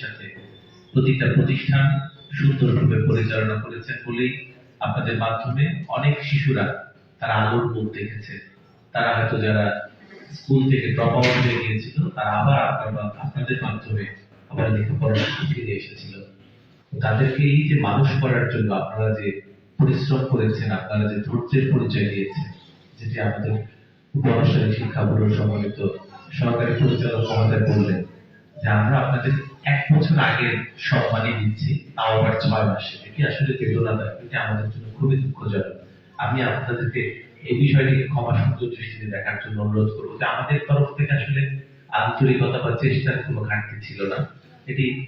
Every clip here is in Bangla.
সাথে প্রতিটা প্রতিষ্ঠান সুন্দরভাবে পরিচালনা করেছেন বলেই আপনাদের মাধ্যমে অনেক শিশুরা তারা আলোর মুখ দেখেছে। তারা হয়তো যারা স্কুল থেকে ড্রপ আউট হয়ে গিয়েছিল, তারা আবার আপনার আপনাদের মাধ্যমে আবার লেখাপড়া ফিরে এসেছিল। তাদেরকে এই যে মানুষ করার জন্য আপনারা যে পরিশ্রম করেছেন, আপনারা যে ধৈর্যের পরিচয় দিয়েছেন, যেটি আমাদের উপরাষ্ট্রের শিক্ষা ব্যুরোর সম্মানিত সরকারি পরিচালক মহোদয় বললেন আমরা আপনাদের এক বছর আগের সম্মানই দিচ্ছি, তাও আবার ছয় মাসে। এটি আসলে বেদনাদায়ক, এটি আমাদের জন্য খুবই দুঃখজনক। আমি আপনাদেরকে এই বিষয়টিকে ক্ষমা সুন্দর দৃষ্টিতে দেখার জন্য অনুরোধ করব যে আমাদের তরফ থেকে আসলে আন্তরিকতা বা চেষ্টার কোনো ঘাটতি ছিল না। এটি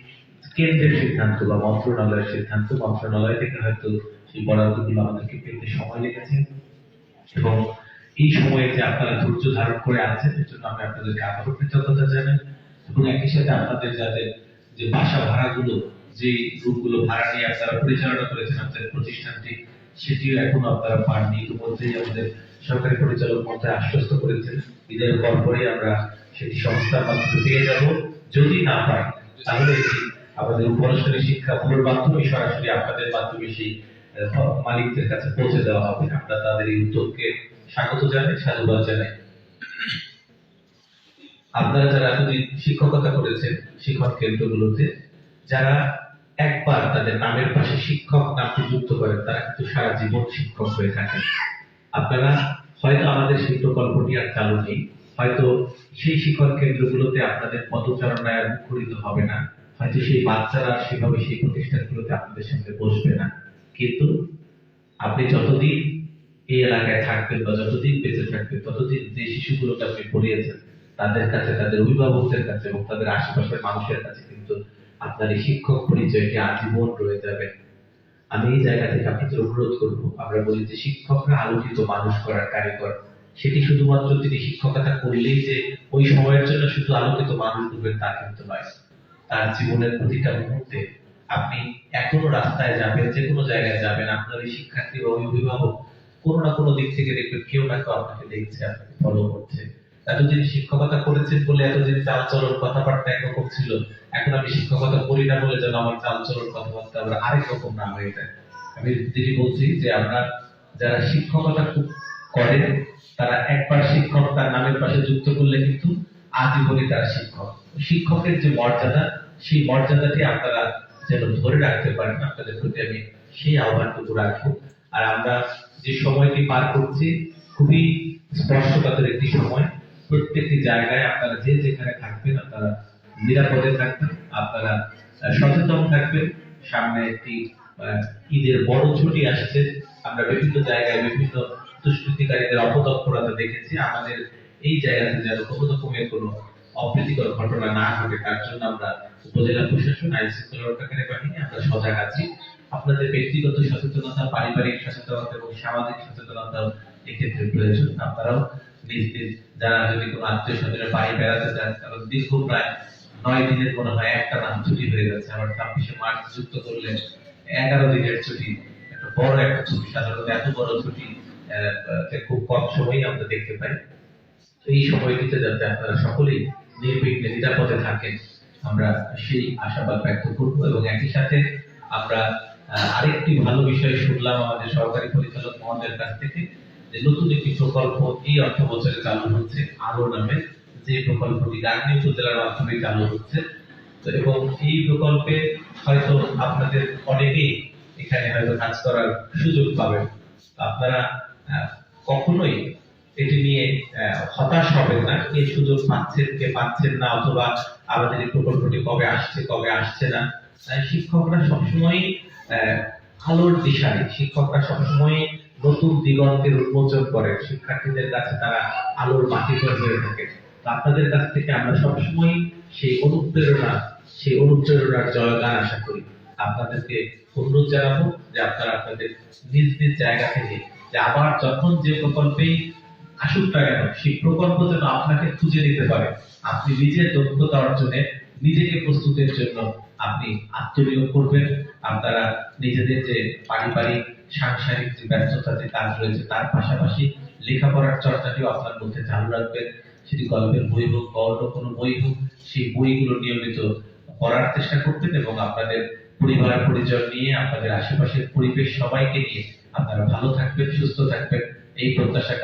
কেন্দ্রের সিদ্ধান্ত বা মন্ত্রণালয়ের সিদ্ধান্ত। মন্ত্রণালয় থেকে হয়তো সেই বরাদ্দগুলো আমাদেরকে পেতে সময় লেগেছে। এবং এই সময়ে যে আপনারা ধৈর্য ধারণ করে আছেন, এর জন্য আমি আপনাদেরকে আবারও কৃতজ্ঞতা জানাই। এবং একই সাথে আপনাদের যাদের যে বাসা ভাড়াগুলো যে রুমগুলো ভাড়া নিয়ে আপনারা পরিচালনা করেছেন আপনাদের প্রতিষ্ঠানটি, সেটিও এখনও আপনারা পাননি। ইতিমধ্যেই আমাদের সরকারি পরিচালক মধ্যে আশ্বস্ত করেছেন, ঈদের পর পরেই আমরা সেটি সংস্থার মাধ্যমে পেয়ে যাব। যদি না পাই, তাহলে এটি আমাদের উপরাষ্ট্রী শিক্ষা পুরোর মাধ্যমে সরাসরি আপনাদের মাধ্যমে সেই মালিকদের কাছে পৌঁছে দেওয়া হবে। আমরা তাদের এই উদ্যোগকে স্বাগত জানাই, সাধুবাদ জানাই। আপনারা যারা এতদিন শিক্ষকতা করেছেন শিক্ষক কেন্দ্রগুলোতে, যারা একবার তাদের নামের পাশে শিক্ষক নামটি যুক্ত করেন, তারা কিন্তু সারা জীবন শিক্ষক হয়ে থাকেন। আপনারা হয়তো আমাদের সেই প্রকল্পটি আর চালু নেই। হয়তো সেই শিক্ষক কেন্দ্রগুলোতে আপনাদের পদচারণায় মুখরিত হবে না। হয়তো সেই বাচ্চারা সেভাবে সেই প্রতিষ্ঠানগুলোতে আপনাদের সঙ্গে বসবে না। কিন্তু আপনি যতদিন এই এলাকায় থাকবেন বা যতদিন বেঁচে থাকবেন, ততদিন যে শিশুগুলোকে আপনি পড়িয়েছেন তাদের কাছে, তাদের অভিভাবকদের কাছে এবং তাদের আশেপাশের মানুষের কাছে কিন্তু আপনার এই শিক্ষক পরিচয়টি আজীবন রয়ে যাবে। আমি এই জায়গা থেকে আপনাদের অনুরোধ করব, আমরা বলি যে শিক্ষকরা আলোকিত মানুষ করার কারিগর। সেটি শুধুমাত্র তিনি শিক্ষকতা করলেই যে ওই সময়ের জন্য শুধু আলোকিত মানুষ করবেন তা কিন্তু নয়। তার জীবনের প্রতিটা মুহূর্তে আপনি এখনও রাস্তায় যাবেন যে কোনো জায়গায় যাবেন, আপনার এই শিক্ষার্থী বা অভিভাবক কোনো না কোনো দিক থেকে দেখবেন কেউ না কেউ আপনাকে দেখছে, আপনাকে ফলো করছে। এতদিন শিক্ষকতা করেছেন বলে এতদিন চালচলন কথাবার্তা একরকম ছিল। এখন আমি শিক্ষকতা করি না বলে যেন আমার চালচলন কথাবার্তা আবার আরেক রকম না হয়ে যায়। আমি যেটি বলছি যে আমরা যারা শিক্ষকতা করেন তারা একবার শিক্ষক তার নামের পাশে যুক্ত করলে কিন্তু আজীবনই তার শিক্ষক। শিক্ষকের যে মর্যাদা, সেই মর্যাদাটি আপনারা যেন ধরে রাখতে পারেন, আপনাদের প্রতি আমি সেই আহ্বানটুকু রাখব। আর আমরা যে সময়টি পার করছি, খুবই স্পষ্টতার একটি সময়। প্রত্যেকটি জায়গায় আপনারা যে যেখানে থাকবেন, আপনারা নিরাপদে থাকবেন, আপনারা সচেতন থাকবেন। সামনে একটি ঈদের বড় ছুটি আসছে। আমরা বিভিন্ন জায়গায় বিভিন্ন দুষ্কৃতিকারীদের অপতৎপরতা দেখেছি। আমাদের এই জায়গাতে যেন কোনো রকমের কোনো অপ্রীতিকর ঘটনা না ঘটে, তার জন্য আমরা উপজেলা প্রশাসন, আইন শৃঙ্খলা রক্ষাকারী বাহিনী, আমরা সজাগ আছি। আপনাদের ব্যক্তিগত সচেতনতা, পারিবারিক সচেতনতা এবং সামাজিক সচেতনতা এক্ষেত্রে প্রয়োজন। আপনারাও যারা যদি কোনো আত্মীয় বাড়ি বেড়াতে চান কারণ দীর্ঘ প্রায় নয় দিনের মনে হয় একটা নাম ছুটি হয়ে যাচ্ছে আবার ছাব্বিশে মার্চ যুক্ত করলে এগারো দিনের ছুটি, একটা বড় একটা ছুটি, সাধারণত এত বড় ছুটি খুব কম সময়ই আমরা দেখতে পাই। এই সময়টিতে যাতে আপনারা সকলেই নির্বিঘ্নে নিরাপদে থাকেন, আমরা সেই আশাবাদ ব্যক্ত করব এবং একই সাথে আমরা আরেকটি ভালো বিষয় শুনলাম আমাদের সরকারি পরিচালক মহোদয়ের কাছ থেকে। যে নতুন একটি প্রকল্প এই অর্থ বছরে চালু হচ্ছে আলো নামে যে প্রকল্পটি গান্ধী উপজেলার মাধ্যমে চালু হচ্ছে। এবং এই প্রকল্পে হয়তো আপনাদের অনেকেই এখানে হয়তো কাজ করার সুযোগ পাবেন। আপনারা কখনোই এটি নিয়ে হতাশ হবেন না কে সুযোগ পাচ্ছেন কে পাচ্ছেন না, অথবা আমাদের এই প্রকল্পটি কবে আসছে কবে আসছে না। শিক্ষকরা সবসময় আলোর দিশারি শিক্ষকরা সবসময় নতুন দিগন্তের উন্মোচন করেন শিক্ষার্থীদের কাছে তারা আলোর মাটিকর হয়ে থাকে। আপনাদের কাছ থেকে আমরা সবসময় সেই অনুপ্রেরণা, সেই অনুপ্রেরণার জয়গান আশা করি। আপনাদেরকে অনুরোধ জানাব যে আপনারা আপনাদের নিজ নিজ জায়গা থেকে যে আবার যখন যে প্রকল্পেই আসুক না কেন, সেই প্রকল্প যেন আপনাকে খুঁজে নিতে পারে। আপনি নিজের দক্ষতা অর্জনে নিজেকে প্রস্তুতের জন্য আপনি আত্মনিয়োগ করবেন। আপনারা নিজেদের যে পারিবারিক সাংসারিক যে ব্যস্ততা যে কাজ রয়েছে, তার পাশাপাশি লেখাপড়ার চর্চাটিও আপনার মধ্যে চালু রাখবেন। সেটি গল্পের বই হোক বা অন্য কোনো বই হোক, সেই বইগুলো নিয়মিত পড়ার চেষ্টা করবেন এবং আপনাদের পরিবার পরিজন নিয়ে, আপনাদের আশেপাশের পরিবেশ সবাইকে নিয়ে আপনারা ভালো থাকবেন, সুস্থ থাকবেন। এই প্রত্যাশা